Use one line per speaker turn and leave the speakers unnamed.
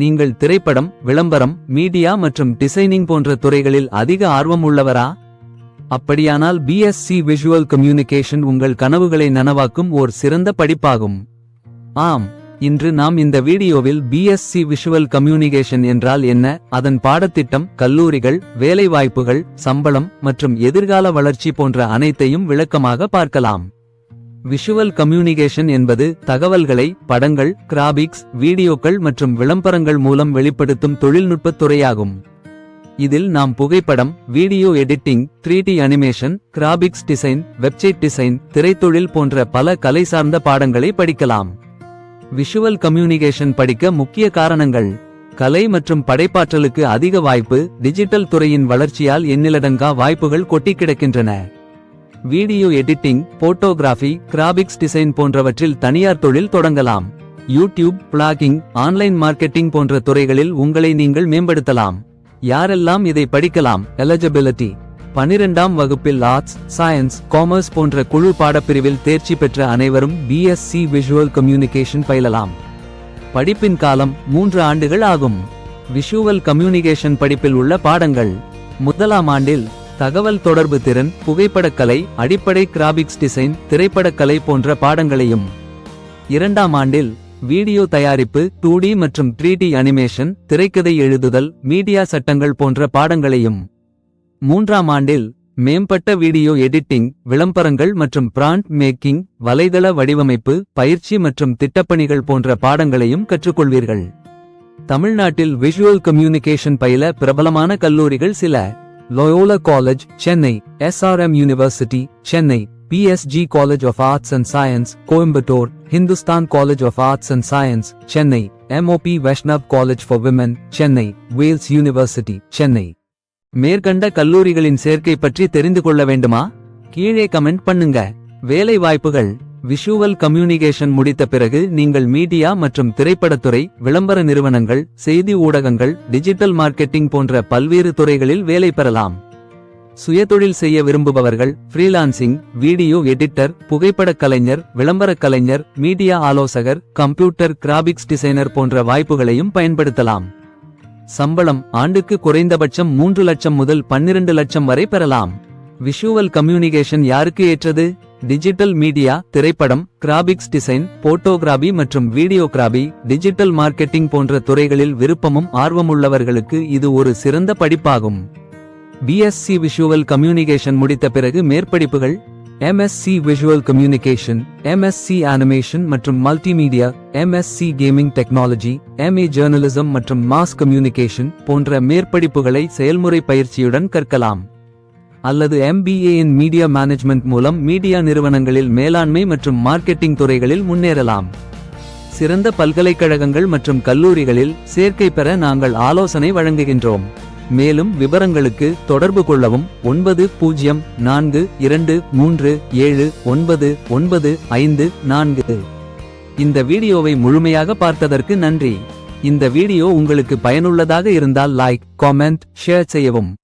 நீங்கள் திரைப்படம் விளம்பரம் மீடியா மற்றும் டிசைனிங் போன்ற துறைகளில் அதிக ஆர்வம் உள்ளவரா அப்படியானால் பிஎஸ்சி விஷுவல் கம்யூனிகேஷன் உங்கள் கனவுகளை நனவாக்கும் ஓர் சிறந்த படிப்பாகும். ஆம் இன்று நாம் இந்த வீடியோவில் பிஎஸ்சி விஷுவல் கம்யூனிகேஷன் என்றால் என்ன? அதன் பாடத்திட்டம் கல்லூரிகள் வேலைவாய்ப்புகள் சம்பளம் மற்றும் எதிர்கால வளர்ச்சி போன்ற அனைத்தையும் விளக்கமாக பார்க்கலாம். விஷுவல் கம்யூனிகேஷன் என்பது தகவல்களை படங்கள் கிராபிக்ஸ் வீடியோக்கள் மற்றும் விளம்பரங்கள் மூலம் வெளிப்படுத்தும் தொழில்நுட்பத் துறையாகும். இதில் நாம் புகைப்படம் video editing three D animation graphics design website design திரைத்தொழில் போன்ற பல கலை சார்ந்த பாடங்களை படிக்கலாம். விஷுவல் கம்யூனிகேஷன் படிக்க முக்கிய காரணங்கள். கலை மற்றும் படைப்பாற்றலுக்கு அதிக வாய்ப்பு டிஜிட்டல் துறையின் வளர்ச்சியால் எண்ணிலடங்கா வாய்ப்புகள் கொட்டி கிடக்கின்றன. Video editing photography graphics design போன்றவற்றில் தனியார் தொழில் தொடங்கலாம். யூடியூப் பிளாகிங் ஆன்லைன் மார்க்கெட்டிங் போன்ற துறைகளில் உங்களை நீங்கள் மேம்படுத்தலாம். யாரெல்லாம் இதை படிக்கலாம் எலிஜிபிலிட்டி பனிரெண்டாம் வகுப்பில் ஆர்ட்ஸ் சயின்ஸ் காமர்ஸ் போன்ற குழு பாடப்பிரிவில் தேர்ச்சி பெற்ற அனைவரும் பிஎஸ்சி விஷுவல் கம்யூனிகேஷன் பயிலலாம். படிப்பின் காலம் மூன்று ஆண்டுகள் ஆகும். விஷுவல் கம்யூனிகேஷன் படிப்பில் உள்ள பாடங்கள். முதலாம் ஆண்டில் தகவல் தொடர்பு திறன் புகைப்படக்கலை அடிப்படை கிராபிக்ஸ் டிசைன் திரைப்படக்கலை போன்ற பாடங்களையும். இரண்டாம் ஆண்டில் வீடியோ தயாரிப்பு டூ டி மற்றும் த்ரீ டி அனிமேஷன் திரைக்கதை எழுதுதல் மீடியா சட்டங்கள் போன்ற பாடங்களையும். மூன்றாம் ஆண்டில் மேம்பட்ட வீடியோ எடிட்டிங் விளம்பரங்கள் மற்றும் பிராண்ட் மேக்கிங் வலைதள வடிவமைப்பு பயிற்சி மற்றும் திட்டப்பணிகள் போன்ற பாடங்களையும் கற்றுக்கொள்வீர்கள். தமிழ்நாட்டில் விஷுவல் கம்யூனிகேஷன் பயில பிரபலமான கல்லூரிகள் சில. Loyola college Chennai SRM university Chennai PSG college of arts and science Coimbatore, Hindustan college of arts and science Chennai MOP Vaishnav college for Women, Chennai Vels university Chennai மேற்கண்ட கல்லூரிகளின் சேர்க்கை பற்றி தெரிந்து கொள்ள வேண்டுமா? கீழே கமெண்ட் பண்ணுங்க. வேலை வாய்ப்புகள் விஷுவல் கம்யூனிகேஷன் முடித்த பிறகு நீங்கள் மீடியா மற்றும் திரைப்படத்துறை விளம்பர நிறுவனங்கள் செய்தி ஊடகங்கள் டிஜிட்டல் மார்க்கெட்டிங் போன்ற பல்வேறு துறைகளில் வேலை பெறலாம். சுயதொழில் செய்ய விரும்புபவர்கள் ஃப்ரீலான்சிங் வீடியோ எடிட்டர் புகைப்படக் கலைஞர் விளம்பரக் கலைஞர் மீடியா ஆலோசகர் கம்ப்யூட்டர் கிராபிக்ஸ் டிசைனர் போன்ற வாய்ப்புகளையும் பயன்படுத்தலாம். சம்பளம் ஆண்டுக்கு குறைந்தபட்சம் மூன்று லட்சம் முதல் பன்னிரண்டு லட்சம் வரை பெறலாம். விஷுவல் கம்யூனிகேஷன் யாருக்கு ஏற்றது? டிஜிட்டல் மீடியா திரைப்படம் கிராபிக்ஸ் டிசைன் போட்டோகிராபி மற்றும் வீடியோகிராபி டிஜிட்டல் மார்க்கெட்டிங் போன்ற துறைகளில் விருப்பமும் ஆர்வமுள்ளவர்களுக்கு இது ஒரு சிறந்த படிப்பாகும். பிஎஸ்சி விஷுவல் கம்யூனிகேஷன் முடித்த பிறகு மேற்படிப்புகள் MSc visual communication MSc animation மற்றும் multimedia MSc gaming technology MA journalism மற்றும் மாஸ் கம்யூனிகேஷன் போன்ற மேற்படிப்புகளை செயல்முறை பயிற்சியுடன் கற்கலாம். அல்லது எம்பிஏ இன் மீடியா மேனேஜ்மெண்ட் மூலம் மீடியா நிறுவனங்களில் மேலாண்மை மற்றும் மார்க்கெட்டிங் துறைகளில் முன்னேறலாம். சிறந்த பல்கலைக்கழகங்கள் மற்றும் கல்லூரிகளில் சேர்க்கை பெற நாங்கள் ஆலோசனை வழங்குகின்றோம். மேலும் விவரங்களுக்கு தொடர்பு கொள்ளவும் ஒன்பது பூஜ்ஜியம் நான்கு இரண்டு மூன்று ஏழு ஒன்பது ஒன்பது ஐந்து நான்கு. இந்த வீடியோவை முழுமையாக பார்த்ததற்கு நன்றி. இந்த வீடியோ உங்களுக்கு பயனுள்ளதாக இருந்தால் லைக் காமெண்ட் ஷேர் செய்யவும்.